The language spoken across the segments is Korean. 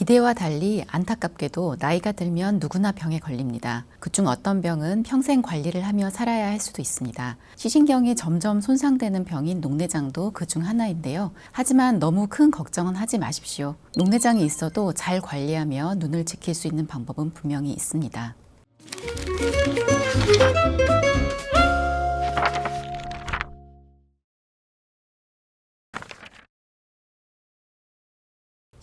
기대와 달리 안타깝게도 나이가 들면 누구나 병에 걸립니다. 그중 어떤 병은 평생 관리를 하며 살아야 할 수도 있습니다. 시신경이 점점 손상되는 병인 녹내장도 그 중 하나인데요. 하지만 너무 큰 걱정은 하지 마십시오. 녹내장이 있어도 잘 관리하며 눈을 지킬 수 있는 방법은 분명히 있습니다.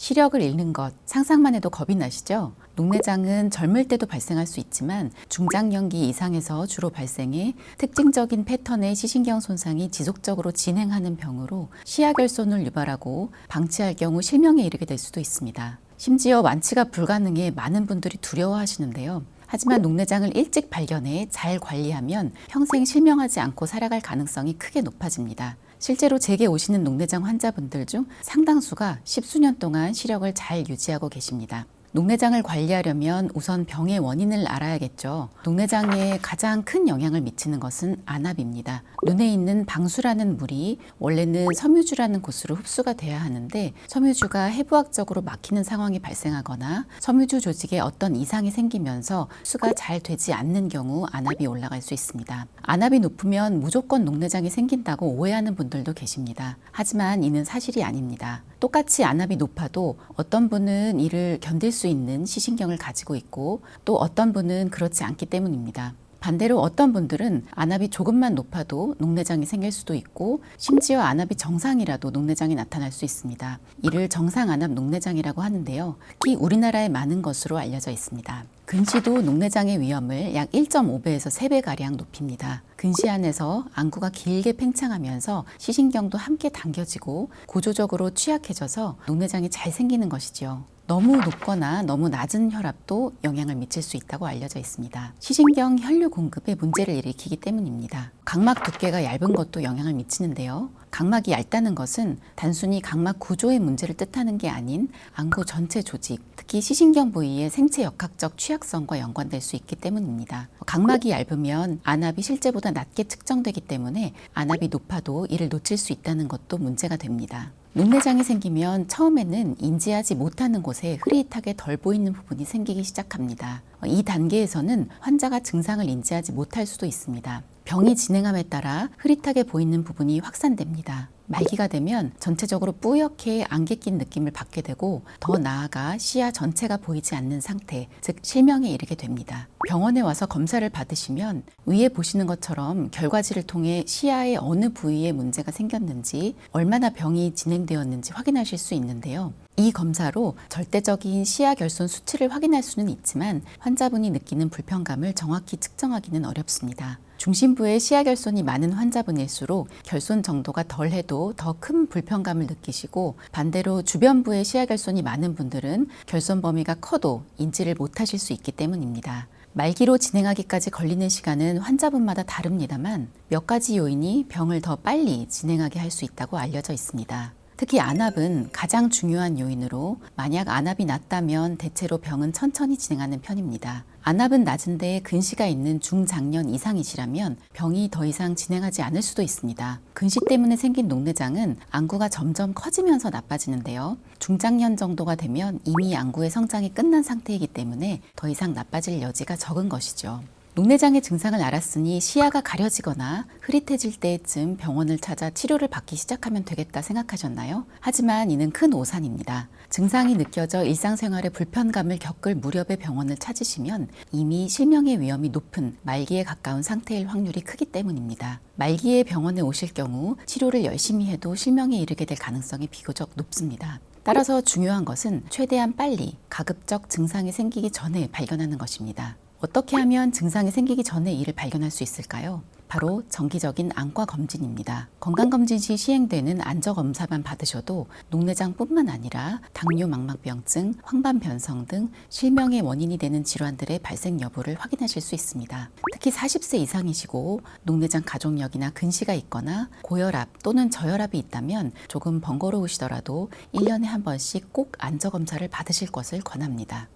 시력을 잃는 것 상상만 해도 겁이 나시죠? 녹내장은 젊을 때도 발생할 수 있지만 중장년기 이상에서 주로 발생해 특징적인 패턴의 시신경 손상이 지속적으로 진행하는 병으로 시야결손을 유발하고 방치할 경우 실명에 이르게 될 수도 있습니다. 심지어 완치가 불가능해 많은 분들이 두려워하시는데요. 하지만 녹내장을 일찍 발견해 잘 관리하면 평생 실명하지 않고 살아갈 가능성이 크게 높아집니다. 실제로 제게 오시는 녹내장 환자분들 중 상당수가 십수년 동안 시력을 잘 유지하고 계십니다. 녹내장을 관리하려면 우선 병의 원인을 알아야겠죠. 녹내장에 가장 큰 영향을 미치는 것은 안압입니다. 눈에 있는 방수라는 물이 원래는 섬유주라는 곳으로 흡수가 돼야 하는데 섬유주가 해부학적으로 막히는 상황이 발생하거나 섬유주 조직에 어떤 이상이 생기면서 수가 잘 되지 않는 경우 안압이 올라갈 수 있습니다. 안압이 높으면 무조건 녹내장이 생긴다고 오해하는 분들도 계십니다. 하지만 이는 사실이 아닙니다. 똑같이 안압이 높아도 어떤 분은 이를 견딜 수 있는 시신경을 가지고 있고 또 어떤 분은 그렇지 않기 때문입니다. 반대로 어떤 분들은 안압이 조금만 높아도 녹내장이 생길 수도 있고 심지어 안압이 정상이라도 녹내장이 나타날 수 있습니다. 이를 정상 안압 녹내장이라고 하는데요. 특히 우리나라에 많은 것으로 알려져 있습니다. 근시도 녹내장의 위험을 약 1.5배에서 3배 가량 높입니다. 근시 안에서 안구가 길게 팽창하면서 시신경도 함께 당겨지고 구조적으로 취약해져서 녹내장이 잘 생기는 것이지요. 너무 높거나 너무 낮은 혈압도 영향을 미칠 수 있다고 알려져 있습니다. 시신경 혈류 공급에 문제를 일으키기 때문입니다. 각막 두께가 얇은 것도 영향을 미치는데요. 각막이 얇다는 것은 단순히 각막 구조의 문제를 뜻하는 게 아닌 안구 전체 조직, 특히 시신경 부위의 생체 역학적 취약성과 연관될 수 있기 때문입니다. 각막이 얇으면 안압이 실제보다 낮게 측정되기 때문에 안압이 높아도 이를 놓칠 수 있다는 것도 문제가 됩니다. 녹내장이 생기면 처음에는 인지하지 못하는 곳에 흐릿하게 덜 보이는 부분이 생기기 시작합니다. 이 단계에서는 환자가 증상을 인지하지 못할 수도 있습니다. 병이 진행함에 따라 흐릿하게 보이는 부분이 확산됩니다. 말기가 되면 전체적으로 뿌옇게 안개 낀 느낌을 받게 되고 더 나아가 시야 전체가 보이지 않는 상태, 즉 실명에 이르게 됩니다. 병원에 와서 검사를 받으시면 위에 보시는 것처럼 결과지를 통해 시야의 어느 부위에 문제가 생겼는지, 얼마나 병이 진행되었는지 확인하실 수 있는데요. 이 검사로 절대적인 시야 결손 수치를 확인할 수는 있지만 환자분이 느끼는 불편감을 정확히 측정하기는 어렵습니다. 중심부에 시야 결손이 많은 환자분일수록 결손 정도가 덜해도 더 큰 불편감을 느끼시고 반대로 주변부에 시야 결손이 많은 분들은 결손 범위가 커도 인지를 못하실 수 있기 때문입니다. 말기로 진행하기까지 걸리는 시간은 환자분마다 다릅니다만 몇 가지 요인이 병을 더 빨리 진행하게 할 수 있다고 알려져 있습니다. 특히 안압은 가장 중요한 요인으로 만약 안압이 낮다면 대체로 병은 천천히 진행하는 편입니다. 안압은 낮은데 근시가 있는 중장년 이상이시라면 병이 더 이상 진행하지 않을 수도 있습니다. 근시 때문에 생긴 녹내장은 안구가 점점 커지면서 나빠지는데요. 중장년 정도가 되면 이미 안구의 성장이 끝난 상태이기 때문에 더 이상 나빠질 여지가 적은 것이죠. 녹내장의 증상을 알았으니 시야가 가려지거나 흐릿해질 때쯤 병원을 찾아 치료를 받기 시작하면 되겠다 생각하셨나요? 하지만 이는 큰 오산입니다. 증상이 느껴져 일상생활에 불편감을 겪을 무렵에 병원을 찾으시면 이미 실명의 위험이 높은 말기에 가까운 상태일 확률이 크기 때문입니다. 말기에 병원에 오실 경우 치료를 열심히 해도 실명에 이르게 될 가능성이 비교적 높습니다. 따라서 중요한 것은 최대한 빨리 가급적 증상이 생기기 전에 발견하는 것입니다. 어떻게 하면 증상이 생기기 전에 이를 발견할 수 있을까요? 바로 정기적인 안과 검진입니다. 건강검진 시 시행되는 안저 검사만 받으셔도 녹내장뿐만 아니라 당뇨 망막병증, 황반 변성 등 실명의 원인이 되는 질환들의 발생 여부를 확인하실 수 있습니다. 특히 40세 이상이시고 녹내장 가족력이나 근시가 있거나 고혈압 또는 저혈압이 있다면 조금 번거로우시더라도 1년에 한 번씩 꼭 안저 검사를 받으실 것을 권합니다.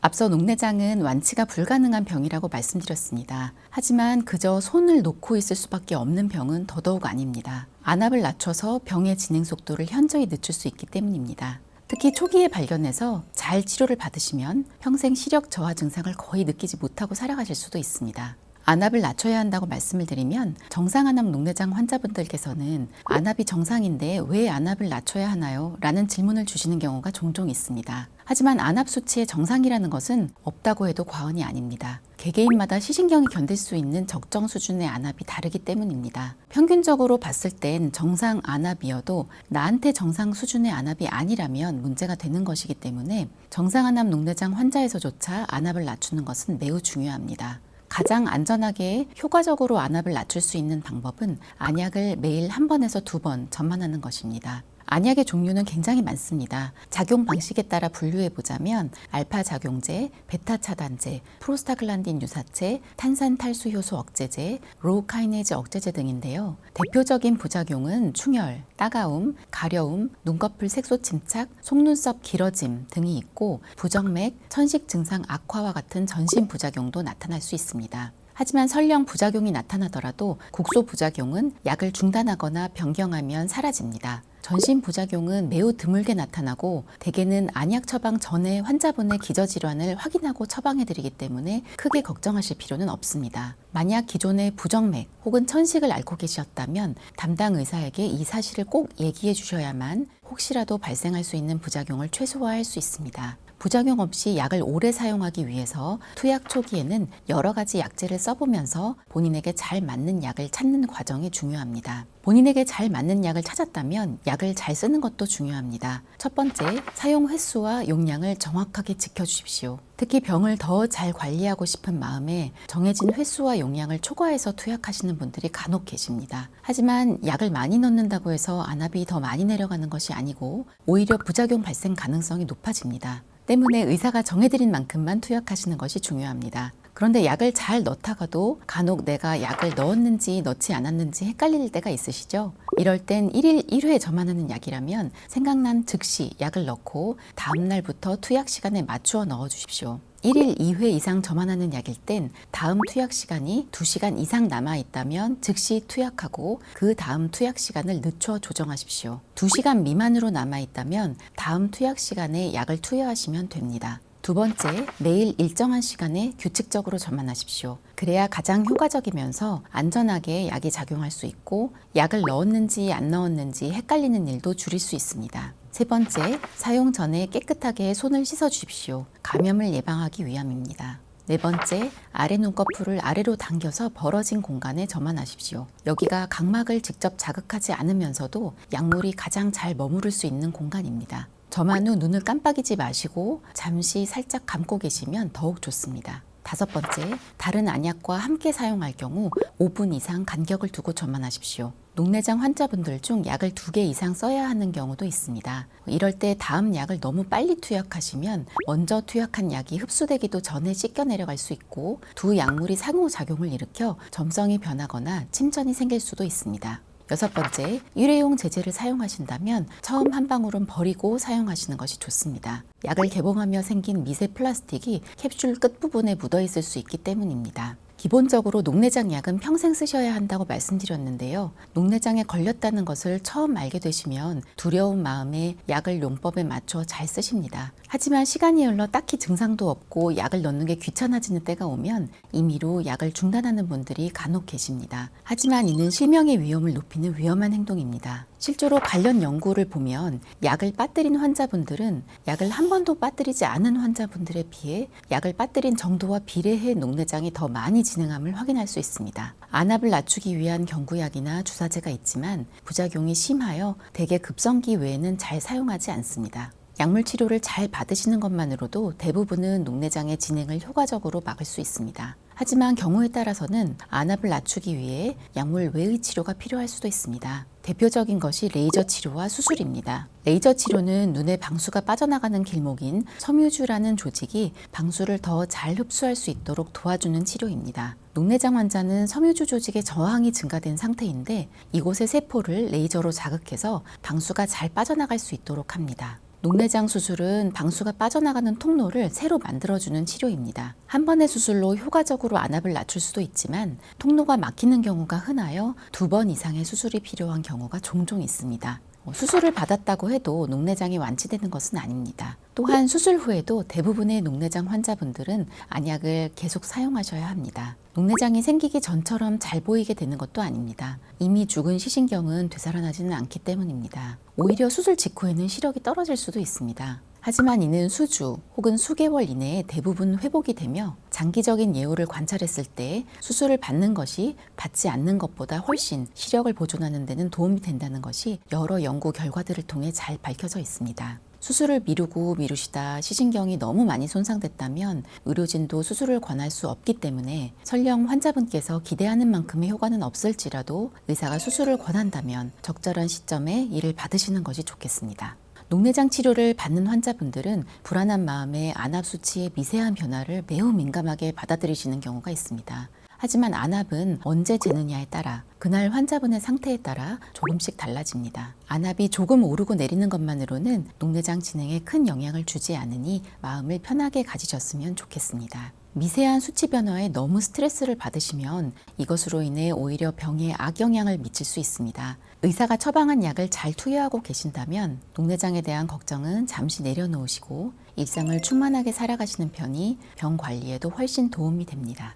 앞서 녹내장은 완치가 불가능한 병이라고 말씀드렸습니다. 하지만 그저 손을 놓고 있을 수밖에 없는 병은 더더욱 아닙니다. 안압을 낮춰서 병의 진행 속도를 현저히 늦출 수 있기 때문입니다. 특히 초기에 발견해서 잘 치료를 받으시면 평생 시력 저하 증상을 거의 느끼지 못하고 살아가실 수도 있습니다. 안압을 낮춰야 한다고 말씀을 드리면 정상 안압 녹내장 환자분들께서는 안압이 정상인데 왜 안압을 낮춰야 하나요? 라는 질문을 주시는 경우가 종종 있습니다. 하지만 안압 수치의 정상이라는 것은 없다고 해도 과언이 아닙니다. 개개인마다 시신경이 견딜 수 있는 적정 수준의 안압이 다르기 때문입니다. 평균적으로 봤을 땐 정상 안압이어도 나한테 정상 수준의 안압이 아니라면 문제가 되는 것이기 때문에 정상 안압 녹내장 환자에서조차 안압을 낮추는 것은 매우 중요합니다. 가장 안전하게 효과적으로 안압을 낮출 수 있는 방법은 안약을 매일 한 번에서 두 번 전만하는 것입니다. 안약의 종류는 굉장히 많습니다. 작용 방식에 따라 분류해 보자면 알파 작용제, 베타 차단제, 프로스타글란딘 유사체, 탄산 탈수 효소 억제제, 로우카이네즈 억제제 등인데요. 대표적인 부작용은 충혈, 따가움, 가려움, 눈꺼풀 색소 침착, 속눈썹 길어짐 등이 있고 부정맥, 천식 증상 악화와 같은 전신 부작용도 나타날 수 있습니다. 하지만 설령 부작용이 나타나더라도 국소 부작용은 약을 중단하거나 변경하면 사라집니다. 전신 부작용은 매우 드물게 나타나고 대개는 안약 처방 전에 환자분의 기저질환을 확인하고 처방해드리기 때문에 크게 걱정하실 필요는 없습니다. 만약 기존에 부정맥 혹은 천식을 앓고 계셨다면 담당 의사에게 이 사실을 꼭 얘기해 주셔야만 혹시라도 발생할 수 있는 부작용을 최소화할 수 있습니다. 부작용 없이 약을 오래 사용하기 위해서 투약 초기에는 여러 가지 약제를 써보면서 본인에게 잘 맞는 약을 찾는 과정이 중요합니다. 본인에게 잘 맞는 약을 찾았다면 약을 잘 쓰는 것도 중요합니다. 첫 번째, 사용 횟수와 용량을 정확하게 지켜주십시오. 특히 병을 더 잘 관리하고 싶은 마음에 정해진 횟수와 용량을 초과해서 투약하시는 분들이 간혹 계십니다. 하지만 약을 많이 넣는다고 해서 안압이 더 많이 내려가는 것이 아니고 오히려 부작용 발생 가능성이 높아집니다. 때문에 의사가 정해드린 만큼만 투약하시는 것이 중요합니다. 그런데 약을 잘 넣다가도 간혹 내가 약을 넣었는지 넣지 않았는지 헷갈릴 때가 있으시죠? 이럴 땐 1일 1회 저만하는 약이라면 생각난 즉시 약을 넣고 다음날부터 투약 시간에 맞추어 넣어 주십시오. 1일 2회 이상 저만하는 약일 땐 다음 투약 시간이 2시간 이상 남아 있다면 즉시 투약하고 그 다음 투약 시간을 늦춰 조정하십시오. 2시간 미만으로 남아 있다면 다음 투약 시간에 약을 투여하시면 됩니다. 두 번째, 매일 일정한 시간에 규칙적으로 전만하십시오. 그래야 가장 효과적이면서 안전하게 약이 작용할 수 있고 약을 넣었는지 안 넣었는지 헷갈리는 일도 줄일 수 있습니다. 세 번째, 사용 전에 깨끗하게 손을 씻어 주십시오. 감염을 예방하기 위함입니다. 네 번째, 아래 눈꺼풀을 아래로 당겨서 벌어진 공간에 점안하십시오. 여기가 각막을 직접 자극하지 않으면서도 약물이 가장 잘 머무를 수 있는 공간입니다. 점안 후 눈을 깜빡이지 마시고 잠시 살짝 감고 계시면 더욱 좋습니다. 다섯 번째, 다른 안약과 함께 사용할 경우 5분 이상 간격을 두고 전만하십시오. 녹내장 환자분들 중 약을 두 개 이상 써야 하는 경우도 있습니다. 이럴 때 다음 약을 너무 빨리 투약하시면 먼저 투약한 약이 흡수되기도 전에 씻겨 내려갈 수 있고 두 약물이 상호작용을 일으켜 점성이 변하거나 침전이 생길 수도 있습니다. 여섯 번째, 일회용 제제를 사용하신다면 처음 한 방울은 버리고 사용하시는 것이 좋습니다. 약을 개봉하며 생긴 미세 플라스틱이 캡슐 끝부분에 묻어 있을 수 있기 때문입니다. 기본적으로 녹내장 약은 평생 쓰셔야 한다고 말씀드렸는데요. 녹내장에 걸렸다는 것을 처음 알게 되시면 두려운 마음에 약을 용법에 맞춰 잘 쓰십니다. 하지만 시간이 흘러 딱히 증상도 없고 약을 넣는 게 귀찮아지는 때가 오면 임의로 약을 중단하는 분들이 간혹 계십니다. 하지만 이는 실명의 위험을 높이는 위험한 행동입니다. 실제로 관련 연구를 보면 약을 빠뜨린 환자분들은 약을 한 번도 빠뜨리지 않은 환자분들에 비해 약을 빠뜨린 정도와 비례해 녹내장이 더 많이 진행함을 확인할 수 있습니다. 안압을 낮추기 위한 경구약이나 주사제가 있지만 부작용이 심하여 대개 급성기 외에는 잘 사용하지 않습니다. 약물 치료를 잘 받으시는 것만으로도 대부분은 녹내장의 진행을 효과적으로 막을 수 있습니다. 하지만 경우에 따라서는 안압을 낮추기 위해 약물 외의 치료가 필요할 수도 있습니다. 대표적인 것이 레이저 치료와 수술입니다. 레이저 치료는 눈에 방수가 빠져나가는 길목인 섬유주라는 조직이 방수를 더 잘 흡수할 수 있도록 도와주는 치료입니다. 녹내장 환자는 섬유주 조직의 저항이 증가된 상태인데 이곳의 세포를 레이저로 자극해서 방수가 잘 빠져나갈 수 있도록 합니다. 녹내장 수술은 방수가 빠져나가는 통로를 새로 만들어주는 치료입니다. 한 번의 수술로 효과적으로 안압을 낮출 수도 있지만 통로가 막히는 경우가 흔하여 두 번 이상의 수술이 필요한 경우가 종종 있습니다. 어, 수술을 받았다고 해도 녹내장이 완치되는 것은 아닙니다. 또한 수술 후에도 대부분의 녹내장 환자분들은 안약을 계속 사용하셔야 합니다. 녹내장이 생기기 전처럼 잘 보이게 되는 것도 아닙니다. 이미 죽은 시신경은 되살아나지는 않기 때문입니다. 오히려 수술 직후에는 시력이 떨어질 수도 있습니다. 하지만 이는 수주 혹은 수개월 이내에 대부분 회복이 되며 장기적인 예후를 관찰했을 때 수술을 받는 것이 받지 않는 것보다 훨씬 시력을 보존하는 데는 도움이 된다는 것이 여러 연구 결과들을 통해 잘 밝혀져 있습니다. 수술을 미루고 미루시다 시신경이 너무 많이 손상됐다면 의료진도 수술을 권할 수 없기 때문에 설령 환자분께서 기대하는 만큼의 효과는 없을지라도 의사가 수술을 권한다면 적절한 시점에 이를 받으시는 것이 좋겠습니다. 녹내장 치료를 받는 환자분들은 불안한 마음에 안압 수치의 미세한 변화를 매우 민감하게 받아들이시는 경우가 있습니다. 하지만 안압은 언제 재느냐에 따라 그날 환자분의 상태에 따라 조금씩 달라집니다. 안압이 조금 오르고 내리는 것만으로는 녹내장 진행에 큰 영향을 주지 않으니 마음을 편하게 가지셨으면 좋겠습니다. 미세한 수치 변화에 너무 스트레스를 받으시면 이것으로 인해 오히려 병에 악영향을 미칠 수 있습니다. 의사가 처방한 약을 잘 투여하고 계신다면 녹내장에 대한 걱정은 잠시 내려놓으시고 일상을 충만하게 살아가시는 편이 병 관리에도 훨씬 도움이 됩니다.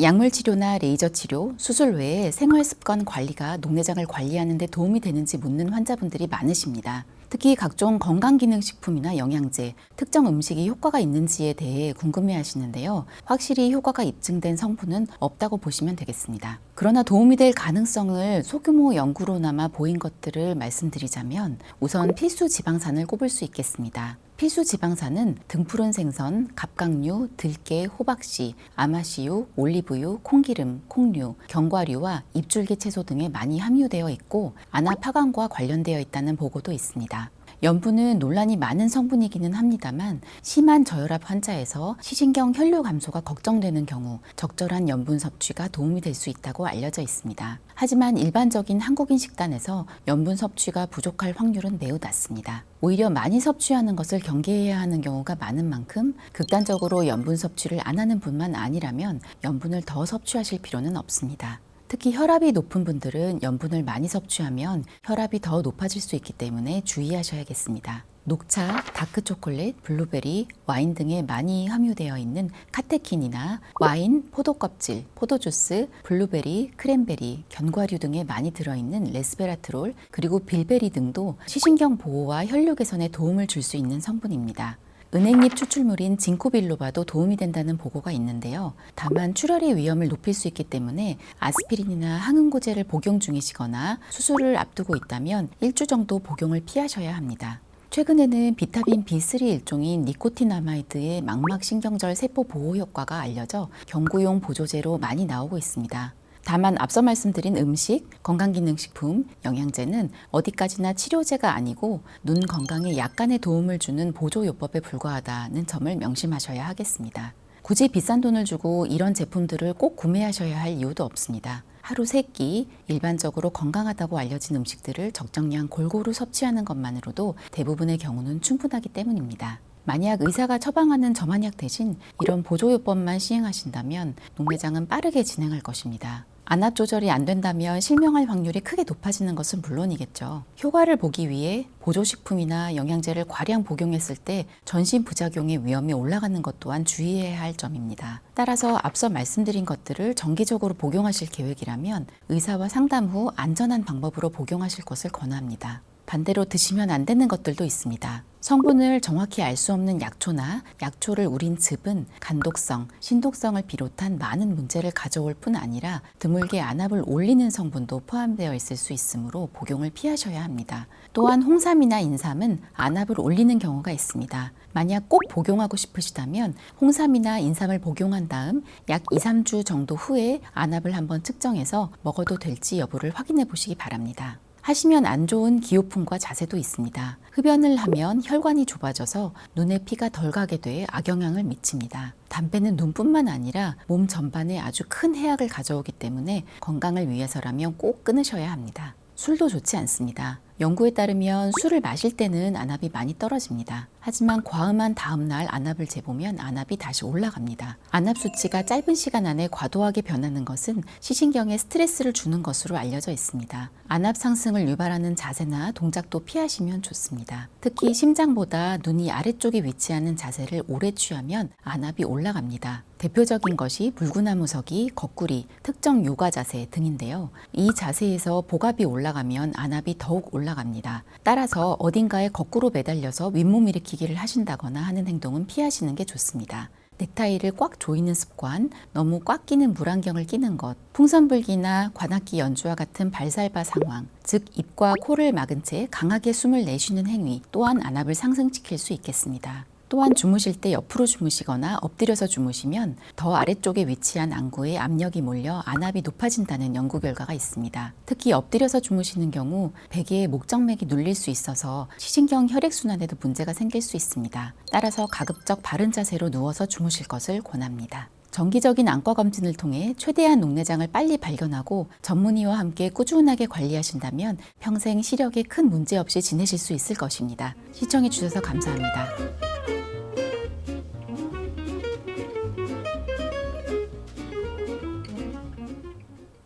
약물 치료나 레이저 치료, 수술 외에 생활 습관 관리가 녹내장을 관리하는 데 도움이 되는지 묻는 환자분들이 많으십니다. 특히 각종 건강기능식품이나 영양제, 특정 음식이 효과가 있는지에 대해 궁금해 하시는데요. 확실히 효과가 입증된 성분은 없다고 보시면 되겠습니다. 그러나 도움이 될 가능성을 소규모 연구로나마 보인 것들을 말씀드리자면 우선 필수 지방산을 꼽을 수 있겠습니다. 필수 지방산은 등푸른 생선, 갑각류, 들깨, 호박씨, 아마씨유, 올리브유, 콩기름, 콩류, 견과류와 입줄기 채소 등에 많이 함유되어 있고 안압파강과 관련되어 있다는 보고도 있습니다. 염분은 논란이 많은 성분이기는 합니다만 심한 저혈압 환자에서 시신경 혈류 감소가 걱정되는 경우 적절한 염분 섭취가 도움이 될 수 있다고 알려져 있습니다. 하지만 일반적인 한국인 식단에서 염분 섭취가 부족할 확률은 매우 낮습니다. 오히려 많이 섭취하는 것을 경계해야 하는 경우가 많은 만큼 극단적으로 염분 섭취를 안 하는 분만 아니라면 염분을 더 섭취하실 필요는 없습니다. 특히 혈압이 높은 분들은 염분을 많이 섭취하면 혈압이 더 높아질 수 있기 때문에 주의하셔야겠습니다. 녹차, 다크 초콜릿, 블루베리, 와인 등에 많이 함유되어 있는 카테킨이나 와인, 포도 껍질, 포도 주스, 블루베리, 크랜베리, 견과류 등에 많이 들어있는 레스베라트롤, 그리고 빌베리 등도 시신경 보호와 혈류 개선에 도움을 줄 수 있는 성분입니다. 은행잎 추출물인 징코빌로바도 도움이 된다는 보고가 있는데요. 다만 출혈의 위험을 높일 수 있기 때문에 아스피린이나 항응고제를 복용 중이시거나 수술을 앞두고 있다면 일주 정도 복용을 피하셔야 합니다. 최근에는 비타민 B3 일종인 니코티나마이드의 망막신경절 세포 보호 효과가 알려져 경구용 보조제로 많이 나오고 있습니다. 다만 앞서 말씀드린 음식, 건강기능식품, 영양제는 어디까지나 치료제가 아니고 눈 건강에 약간의 도움을 주는 보조요법에 불과하다는 점을 명심하셔야 하겠습니다. 굳이 비싼 돈을 주고 이런 제품들을 꼭 구매하셔야 할 이유도 없습니다. 하루 세끼 일반적으로 건강하다고 알려진 음식들을 적정량 골고루 섭취하는 것만으로도 대부분의 경우는 충분하기 때문입니다. 만약 의사가 처방하는 점한약 대신 이런 보조요법만 시행하신다면 녹내장은 빠르게 진행할 것입니다. 안압 조절이 안 된다면 실명할 확률이 크게 높아지는 것은 물론이겠죠. 효과를 보기 위해 보조식품이나 영양제를 과량 복용했을 때 전신 부작용의 위험이 올라가는 것 또한 주의해야 할 점입니다. 따라서 앞서 말씀드린 것들을 정기적으로 복용하실 계획이라면 의사와 상담 후 안전한 방법으로 복용하실 것을 권합니다. 반대로 드시면 안 되는 것들도 있습니다. 성분을 정확히 알 수 없는 약초나 약초를 우린 즙은 간독성, 신독성을 비롯한 많은 문제를 가져올 뿐 아니라 드물게 안압을 올리는 성분도 포함되어 있을 수 있으므로 복용을 피하셔야 합니다. 또한 홍삼이나 인삼은 안압을 올리는 경우가 있습니다. 만약 꼭 복용하고 싶으시다면 홍삼이나 인삼을 복용한 다음 약 2, 3주 정도 후에 안압을 한번 측정해서 먹어도 될지 여부를 확인해 보시기 바랍니다. 하시면 안 좋은 기호품과 자세도 있습니다. 흡연을 하면 혈관이 좁아져서 눈에 피가 덜 가게 돼 악영향을 미칩니다. 담배는 눈뿐만 아니라 몸 전반에 아주 큰 해악을 가져오기 때문에 건강을 위해서라면 꼭 끊으셔야 합니다. 술도 좋지 않습니다. 연구에 따르면 술을 마실 때는 안압이 많이 떨어집니다. 하지만 과음한 다음 날 안압을 재보면 안압이 다시 올라갑니다. 안압 수치가 짧은 시간 안에 과도하게 변하는 것은 시신경에 스트레스를 주는 것으로 알려져 있습니다. 안압 상승을 유발하는 자세나 동작도 피하시면 좋습니다. 특히 심장보다 눈이 아래쪽에 위치하는 자세를 오래 취하면 안압이 올라갑니다. 대표적인 것이 불구나무 서기, 거꾸리, 특정 요가 자세 등인데요. 이 자세에서 복압이 올라가면 안압이 더욱 올라갑니다. 따라서 어딘가에 거꾸로 매달려서 윗몸 일으키기를 하신다거나 하는 행동은 피하시는 게 좋습니다. 넥타이를 꽉 조이는 습관, 너무 꽉 끼는 물안경을 끼는 것, 풍선불기나 관악기 연주와 같은 발살바 상황, 즉 입과 코를 막은 채 강하게 숨을 내쉬는 행위 또한 안압을 상승시킬 수 있겠습니다. 또한 주무실 때 옆으로 주무시거나 엎드려서 주무시면 더 아래쪽에 위치한 안구에 압력이 몰려 안압이 높아진다는 연구 결과가 있습니다. 특히 엎드려서 주무시는 경우 베개의 목정맥이 눌릴 수 있어서 시신경 혈액순환에도 문제가 생길 수 있습니다. 따라서 가급적 바른 자세로 누워서 주무실 것을 권합니다. 정기적인 안과 검진을 통해 최대한 녹내장을 빨리 발견하고 전문의와 함께 꾸준하게 관리하신다면 평생 시력에 큰 문제 없이 지내실 수 있을 것입니다. 시청해 주셔서 감사합니다.